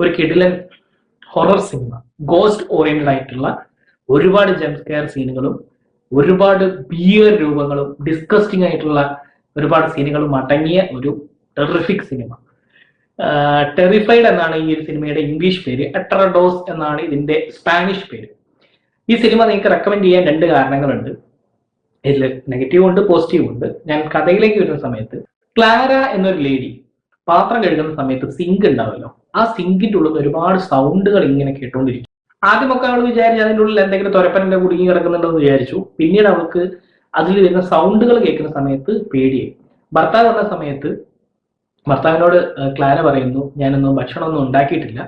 ഒരു കിടിലൻ horror cinema ghost oriented ആയിട്ടുള്ള ഒരുപാട് ജംസ്കെയർ സീനുകളും ഒരുപാട് ബിയർ രൂപങ്ങളും ഡിസ്കസ്റ്റിംഗ് ആയിട്ടുള്ള ഒരുപാട് സീനുകളും അടങ്ങിയ ഒരു ടെറിഫിക് സിനിമ ടെറിഫൈഡ് എന്നാണ് ഈ ഒരു സിനിമയുടെ ഇംഗ്ലീഷ് പേര്. എട്രഡോസ് എന്നാണ് ഇതിന്റെ സ്പാനിഷ് പേര്. ഈ സിനിമ നിങ്ങൾക്ക് റെക്കമെൻഡ് ചെയ്യാൻ രണ്ട് കാരണങ്ങളുണ്ട്. ഇതിൽ നെഗറ്റീവ് ഉണ്ട് പോസിറ്റീവ് ഉണ്ട്. ഞാൻ കഥയിലേക്ക് വരുന്ന സമയത്ത് ക്ലാര എന്നൊരു ലേഡി പാത്രം കഴുകുന്ന സമയത്ത് സിങ്ക് ഉണ്ടാവല്ലോ ആ സിങ്കിന്റെ ഉള്ളിൽ ഒരുപാട് സൗണ്ടുകൾ ഇങ്ങനെ കേട്ടുകൊണ്ടിരിക്കും ആദ്യമൊക്കെ അവൾ വിചാരിച്ചു അതിന്റെ ഉള്ളിൽ എന്തെങ്കിലും തുരപ്പനന്റെ കുടുങ്ങി കിടക്കുന്നുണ്ടെന്ന് വിചാരിച്ചു. പിന്നീട് അവൾക്ക് അതിൽ വരുന്ന സൗണ്ടുകൾ കേൾക്കുന്ന സമയത്ത് പേടിയായി. ഭർത്താവ് വന്ന സമയത്ത് ഭർത്താവിനോട് ക്ലാര പറയുന്നു ഞാനൊന്നും ഭക്ഷണമൊന്നും ഉണ്ടാക്കിയിട്ടില്ല.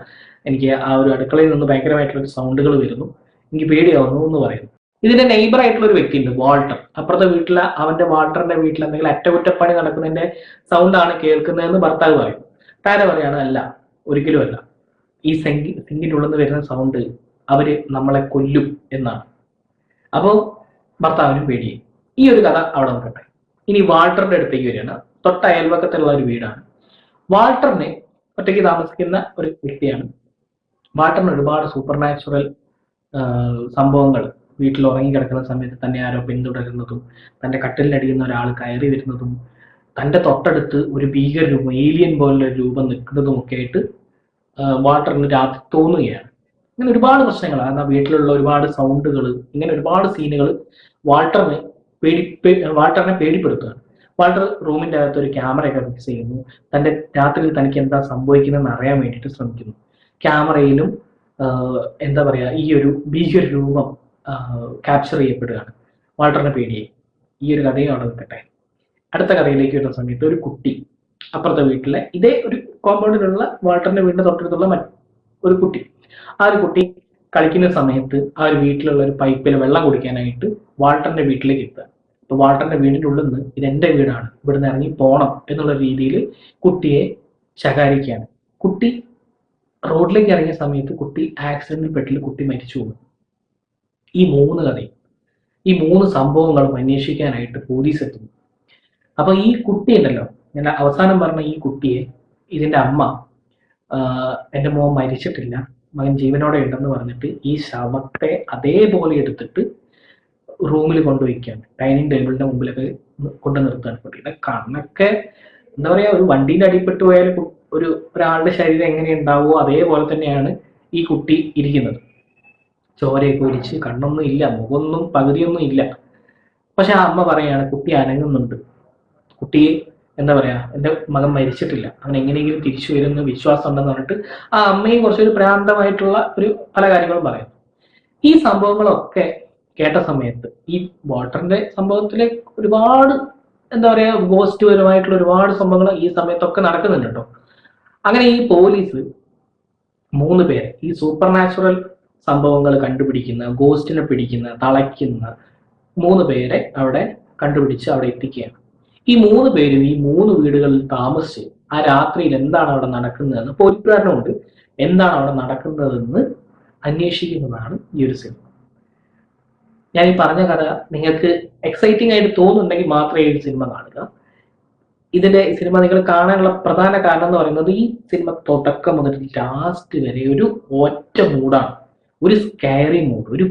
എനിക്ക് ആ ഒരു അടുക്കളയിൽ നിന്ന് ഭയങ്കരമായിട്ടുള്ള സൗണ്ടുകൾ വരുന്നു. എനിക്ക് പേടിയാവുന്നു എന്ന് പറയുന്നു. ഇതിന്റെ നെയ്ബർ ആയിട്ടുള്ള ഒരു വ്യക്തി ഉണ്ട് വാൾട്ടർ. അപ്പുറത്തെ വീട്ടിലെ അവന്റെ വാൾട്ടറിന്റെ വീട്ടിൽ എന്തെങ്കിലും അറ്റകുറ്റപ്പണി നടക്കുന്നതിന്റെ സൗണ്ട് ആണ് കേൾക്കുന്നതെന്ന് ഭർത്താവ് പറയും. താര പറയാണ് അല്ല ഒരിക്കലും അല്ല. ഈ സെങ്കി സിങ്കിന്റെ ഉള്ളിൽ നിന്ന് വരുന്ന സൗണ്ട് അവർ നമ്മളെ കൊല്ലും എന്നാണ്. അപ്പോൾ ഭർത്താവിനും പേടിയും ഈ ഒരു കഥ അവിടെ നിൽക്കട്ടെ. ഇനി വാൾട്ടറിന്റെ അടുത്തേക്ക് വരികയാണ്. തൊട്ട അയൽവക്കത്തുള്ള ഒരു വീടാണ്. വാൾട്ടറിനെ ഒറ്റയ്ക്ക് താമസിക്കുന്ന ഒരു വ്യക്തിയാണ്. വാൾട്ടറിന് ഒരുപാട് സൂപ്പർ നാച്ചുറൽ സംഭവങ്ങൾ വീട്ടിൽ ഉറങ്ങി കിടക്കുന്ന സമയത്ത് തന്നെ ആരോ പിന്തുടരുന്നതും തന്റെ കട്ടിലിനടിയുന്ന ഒരാൾ കയറി വരുന്നതും തന്റെ തൊട്ടടുത്ത് ഒരു ഭീകര രൂപം ഏലിയൻ പോലുള്ള രൂപം നിൽക്കുന്നതും ഒക്കെ ആയിട്ട് വാട്ടറിന് രാത്രി തോന്നുകയാണ്. ഇങ്ങനെ ഒരുപാട് പ്രശ്നങ്ങൾ കാരണം വീട്ടിലുള്ള ഒരുപാട് സൗണ്ടുകൾ ഇങ്ങനെ ഒരുപാട് സീനുകൾ വാൾട്ടറിനെ പേടി വാൾട്ടറിനെ പേടിപ്പെടുത്തുകയാണ്. വാൾട്ടർ റൂമിന്റെ അകത്ത് ഒരു ക്യാമറയൊക്കെ ഫിക്സ് ചെയ്യുന്നു. തന്റെ രാത്രിയിൽ തനിക്ക് എന്താ സംഭവിക്കുന്നതെന്ന് അറിയാൻ വേണ്ടിയിട്ട് ശ്രമിക്കുന്നു. ക്യാമറയിലും എന്താ പറയാ ഈ ഒരു ഭീകര രൂപം ക്യാപ്ചർ ചെയ്യപ്പെടുകയാണ്. വാൾട്ടറിനെ പേടിയെ ഈ ഒരു കഥയാണ് നിൽക്കട്ടെ. അടുത്ത കഥയിലേക്ക് വരുന്ന സമയത്ത് ഒരു കുട്ടി അപ്പുറത്തെ വീട്ടിലെ ഇതേ ഒരു കോമ്പൗണ്ടിലുള്ള വാൾട്ടറിന്റെ വീടിന്റെ തൊട്ടടുത്തുള്ള ഒരു കുട്ടി. ആ ഒരു കുട്ടി കളിക്കുന്ന സമയത്ത് ആ ഒരു വീട്ടിലുള്ള ഒരു പൈപ്പിൽ വെള്ളം കുടിക്കാനായിട്ട് വാൾട്ടറിന്റെ വീട്ടിലേക്ക് എത്തുക. അപ്പൊ വാൾട്ടറിന്റെ വീടിന്റെ ഉള്ളിൽ നിന്ന് ഇത് എന്റെ വീടാണ്. ഇവിടുന്ന് ഇറങ്ങി പോണം എന്നുള്ള രീതിയിൽ കുട്ടിയെ ശകാരിക്കുകയാണ്. കുട്ടി റോഡിലേക്ക് ഇറങ്ങിയ സമയത്ത് കുട്ടി ആക്സിഡന്റിൽ പെട്ടിൽ കുട്ടി മരിച്ചു പോകും ഈ മൂന്ന് കഥയും ഈ മൂന്ന് സംഭവങ്ങളും അന്വേഷിക്കാനായിട്ട് പോലീസ് എത്തുന്നു. അപ്പൊ ഈ കുട്ടി ഉണ്ടല്ലോ ഞാൻ അവസാനം പറഞ്ഞ ഈ കുട്ടിയെ ഇതിന്റെ അമ്മ എന്റെ മോൻ മരിച്ചിട്ടില്ല മകൻ ജീവനോടെ ഉണ്ടെന്ന് പറഞ്ഞിട്ട് ഈ ശവത്തെ അതേപോലെ എടുത്തിട്ട് റൂമിൽ കൊണ്ടുവയ്ക്കുകയാണ് ഡൈനിങ് ടേബിളിന്റെ മുമ്പിലൊക്കെ കൊണ്ടു നിർത്തുകയാണ് കുട്ടിയുടെ കണ്ണൊക്കെ എന്താ പറയാ ഒരു വണ്ടീന്റെ അടിപ്പെട്ട് പോയാൽ ഒരു ഒരാളുടെ ശരീരം എങ്ങനെ ഉണ്ടാവുമോ അതേപോലെ തന്നെയാണ് ഈ കുട്ടി ഇരിക്കുന്നത്. ചോരയൊക്കെ ഒലിച്ച് കണ്ണൊന്നും ഇല്ല മുഖമൊന്നും പകുതിയൊന്നും ഇല്ല. പക്ഷെ ആ അമ്മ പറയാണ് കുട്ടി അനങ്ങുന്നുണ്ട്. കുട്ടി എന്താ പറയാ എന്റെ മകൻ മരിച്ചിട്ടില്ല. അവൻ എങ്ങനെയെങ്കിലും തിരിച്ചു വരുന്ന വിശ്വാസം ഉണ്ടെന്ന് പറഞ്ഞിട്ട് ആ അമ്മയും കുറച്ചൊരു പ്രാന്തമായിട്ടുള്ള ഒരു പല കാര്യങ്ങളും പറയും ഈ സംഭവങ്ങളൊക്കെ കേട്ട സമയത്ത് ഈ വാട്ടറിന്റെ സംഭവത്തിലെ ഒരുപാട് എന്താ പറയാ ഗോസ്റ്റ് പരമായിട്ടുള്ള ഒരുപാട് സംഭവങ്ങൾ ഈ സമയത്തൊക്കെ നടക്കുന്നുണ്ട് കേട്ടോ. അങ്ങനെ ഈ പോലീസ് മൂന്ന് പേര് ഈ സൂപ്പർ നാച്ചുറൽ സംഭവങ്ങൾ കണ്ടുപിടിക്കുന്ന ഗോസ്റ്റിനെ പിടിക്കുന്ന തളയ്ക്കുന്ന മൂന്ന് പേരെ അവിടെ കണ്ടുപിടിച്ച് അവിടെ എത്തിക്കുകയാണ്. ഈ മൂന്ന് പേരും ഈ മൂന്ന് വീടുകളിൽ താമസിച്ച് ആ രാത്രിയിൽ എന്താണ് അവിടെ നടക്കുന്നതെന്ന് പോലീസുകാരനുണ്ട് എന്താണ് അവിടെ നടക്കുന്നതെന്ന് അന്വേഷിക്കുന്നതാണ് ഈ ഒരു സിനിമ. ഞാൻ ഈ പറഞ്ഞ കഥ നിങ്ങൾക്ക് എക്സൈറ്റിംഗ് ആയിട്ട് തോന്നുന്നുണ്ടെങ്കിൽ മാത്രമേ ഈ സിനിമ കാണുക. ഇതിന്റെ സിനിമ നിങ്ങൾ കാണാനുള്ള പ്രധാന കാരണം എന്ന് പറയുന്നത് ഈ സിനിമ തുടക്കം മുതൽ ലാസ്റ്റ് വരെ ഒരു ഒറ്റ മൂഡാണ്. ഒരു സ്കാരി മൂഡ് ഒരു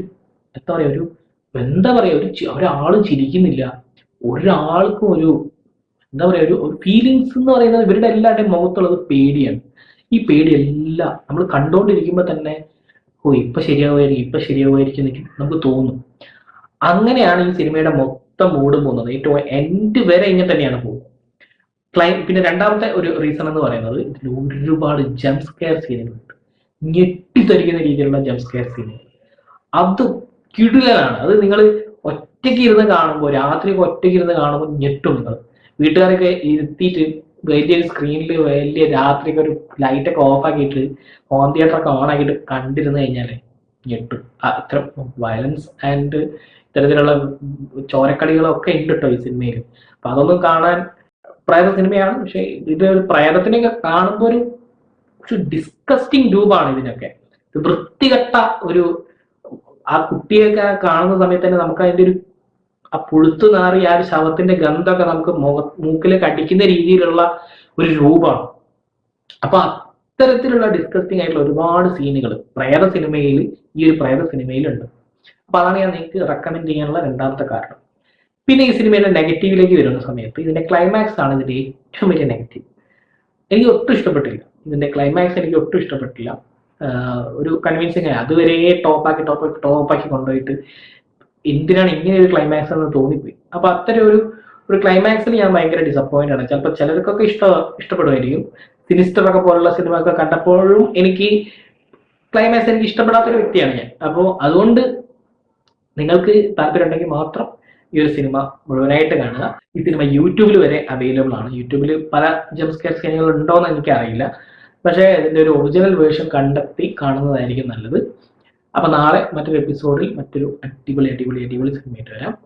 എന്താ പറയുക ഒരു എന്താ പറയുക ഒരു ഒരാൾ ചിരിക്കുന്നില്ല. ഒരാൾക്കും ഒരു എന്താ പറയുക ഒരു ഫീലിങ്സ് എന്ന് പറയുന്നത് ഇവരുടെ എല്ലാവരുടെയും മുഖത്തുള്ളത് പേടിയാണ്. ഈ പേടി എല്ലാം നമ്മൾ കണ്ടുകൊണ്ടിരിക്കുമ്പോൾ തന്നെ ഓ ഇപ്പൊ ശരിയാവുമായിരിക്കും ഇപ്പൊ ശരിയാവുമായിരിക്കും എന്നൊക്കെ നമുക്ക് തോന്നും. അങ്ങനെയാണ് ഈ സിനിമയുടെ മൊത്തം മൂഡ് പോകുന്നത്. ഏറ്റവും എൻഡ് വരെ ഇങ്ങനെ തന്നെയാണ് പോകുന്നത്. ക്ലൈ പിന്നെ രണ്ടാമത്തെ ഒരു റീസൺ എന്ന് പറയുന്നത് ഇതിൽ ഒരുപാട് ജംപ് സ്കെയർ സീനുകളുണ്ട് ഞെട്ടിത്തരിക്കുന്ന രീതിയിലുള്ള ജംപ് സീൻ അത് കിടിലനാണ്. അത് നിങ്ങൾ ഒറ്റയ്ക്ക് ഇരുന്ന് കാണുമ്പോൾ രാത്രി ഒറ്റയ്ക്ക് ഇരുന്ന് കാണുമ്പോൾ ഞെട്ടും നിങ്ങൾ വീട്ടുകാരൊക്കെ ഇരുത്തിയിട്ട് വലിയ സ്ക്രീനിൽ വലിയ രാത്രിക്ക് ഒരു ലൈറ്റ് ഒക്കെ ഓഫ് ആക്കിയിട്ട് ഹോം തിയേറ്റർ ഒക്കെ ഓൺ ആക്കിയിട്ട് കണ്ടിരുന്നു കഴിഞ്ഞാൽ ഞെട്ടും. അത്ര വയലൻസ് ആൻഡ് ഇത്തരത്തിലുള്ള ചോരക്കളികളൊക്കെ ഉണ്ട് കേട്ടോ ഈ സിനിമയിൽ അപ്പൊ അതൊന്നും കാണാൻ പ്രേത സിനിമയാണ് പക്ഷെ ഇത് ഒരു പ്രേതത്തിനെയൊക്കെ കാണുമ്പോൾ ഒരു ഒരു ഡിസ്കസ്റ്റിംഗ് രൂപമാണ് ഇതിനൊക്കെ. ഇത് വൃത്തികെട്ട ഒരു ആ കുട്ടിയൊക്കെ കാണുന്ന സമയത്ത് തന്നെ നമുക്ക് അതിന്റെ ഒരു ആ പുഴുത്തു നാറി ആ ഒരു ശവത്തിന്റെ ഗന്ധമൊക്കെ നമുക്ക് മുഖ മൂക്കിലേക്ക് അടിക്കുന്ന രീതിയിലുള്ള ഒരു രൂപമാണ് അപ്പൊ അത്തരത്തിലുള്ള ഡിസ്കസ്റ്റിംഗ് ആയിട്ടുള്ള ഒരുപാട് സീനുകൾ പ്രേത സിനിമയിൽ ഈ ഒരു പ്രേത സിനിമയിലുണ്ട്. അപ്പൊ അതാണ് ഞാൻ നിങ്ങൾക്ക് റെക്കമെൻഡ് ചെയ്യാനുള്ള രണ്ടാമത്തെ കാരണം. പിന്നെ ഈ സിനിമയുടെ നെഗറ്റീവിലേക്ക് വരുന്ന സമയത്ത് ഇതിന്റെ ക്ലൈമാക്സ് ആണ് ഇതിന്റെ ഏറ്റവും വലിയ നെഗറ്റീവ് എനിക്ക് ഒട്ടും ഇഷ്ടപ്പെട്ടില്ല. ഇതിന്റെ ക്ലൈമാക്സ് എനിക്ക് ഒട്ടും ഇഷ്ടപ്പെട്ടില്ല. ഒരു കൺവിൻസിങ് ആയി. അതുവരെ ടോപ്പാക്കി ടോപ്പാക്കി ടോപ്പാക്കി കൊണ്ടുപോയിട്ട് എന്തിനാണ് ഇങ്ങനെ ഒരു ക്ലൈമാക്സ് എന്ന് തോന്നിപ്പോയി. അപ്പൊ അത്തരം ഒരു ഒരു ക്ലൈമാക്സിൽ ഞാൻ ഭയങ്കര ഡിസപ്പോയിന്റ് ആണ്. ചിലപ്പോൾ ചിലർക്കൊക്കെ ഇഷ്ട ഇഷ്ടപ്പെടുമായിരിക്കും. സിനിസ്റ്റർ ഒക്കെ പോലുള്ള സിനിമ ഒക്കെ കണ്ടപ്പോഴും എനിക്ക് ക്ലൈമാക്സ് എനിക്ക് ഇഷ്ടപ്പെടാത്ത ഒരു വ്യക്തിയാണ് ഞാൻ. അപ്പോൾ അതുകൊണ്ട് നിങ്ങൾക്ക് താല്പര്യം ഉണ്ടെങ്കിൽ മാത്രം ഈ ഒരു സിനിമ മുഴുവനായിട്ട് കാണുക. ഈ സിനിമ യൂട്യൂബിൽ വരെ അവൈലബിൾ ആണ്. യൂട്യൂബിൽ പല ജംസ്കെയർ സ്കാനുകൾ ഉണ്ടോ എന്ന് എനിക്കറിയില്ല. പക്ഷേ ഇതിന്റെ ഒരു ഒറിജിനൽ വേർഷൻ കണ്ടെത്തി കാണുന്നതായിരിക്കും നല്ലത്. അപ്പോൾ നാളെ മറ്റൊരു എപ്പിസോഡിൽ മറ്റൊരു അടിപൊളി അടിപൊളി അടിപൊളി സിനിമയായിട്ട് വരാം.